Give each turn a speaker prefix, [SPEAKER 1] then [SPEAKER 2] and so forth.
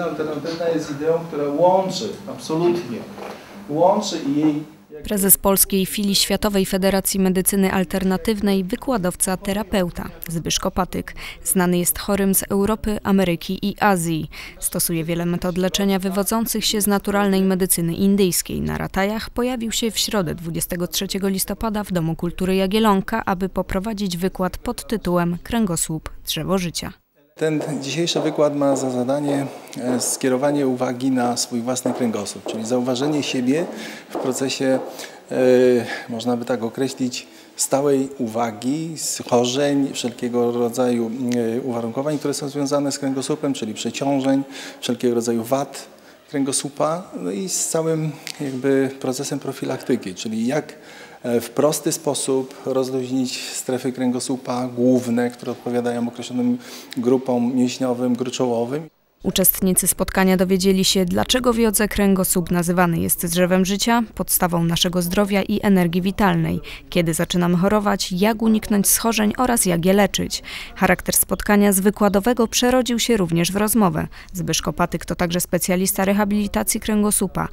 [SPEAKER 1] medycyna alternatywna jest ideą, która łączy, absolutnie, łączy i jej
[SPEAKER 2] Prezes Polskiej Filii Światowej Federacji Medycyny Alternatywnej, wykładowca, terapeuta Zbyszko Patyk. Znany jest chorym z Europy, Ameryki i Azji. Stosuje wiele metod leczenia wywodzących się z naturalnej medycyny indyjskiej. Na Ratajach pojawił się w środę 23 listopada w Domu Kultury Jagielonka, aby poprowadzić wykład pod tytułem Kręgosłup Drzewo Życia.
[SPEAKER 1] Ten dzisiejszy wykład ma za zadanie e, skierowanie uwagi na swój własny kręgosłup, czyli zauważenie siebie w procesie, e, można by tak określić, stałej uwagi, schorzeń, wszelkiego rodzaju e, uwarunkowań, które są związane z kręgosłupem, czyli przeciążeń, wszelkiego rodzaju wad kręgosłupa, no i z całym jakby procesem profilaktyki, czyli jak w prosty sposób rozluźnić strefy kręgosłupa główne, które odpowiadają określonym grupom mięśniowym, gruczołowym.
[SPEAKER 2] Uczestnicy spotkania dowiedzieli się, dlaczego w jodze kręgosłup nazywany jest drzewem życia, podstawą naszego zdrowia i energii witalnej, kiedy zaczynamy chorować, jak uniknąć schorzeń oraz jak je leczyć. Charakter spotkania z wykładowego przerodził się również w rozmowę. Zbyszko Patyk to także specjalista rehabilitacji kręgosłupa.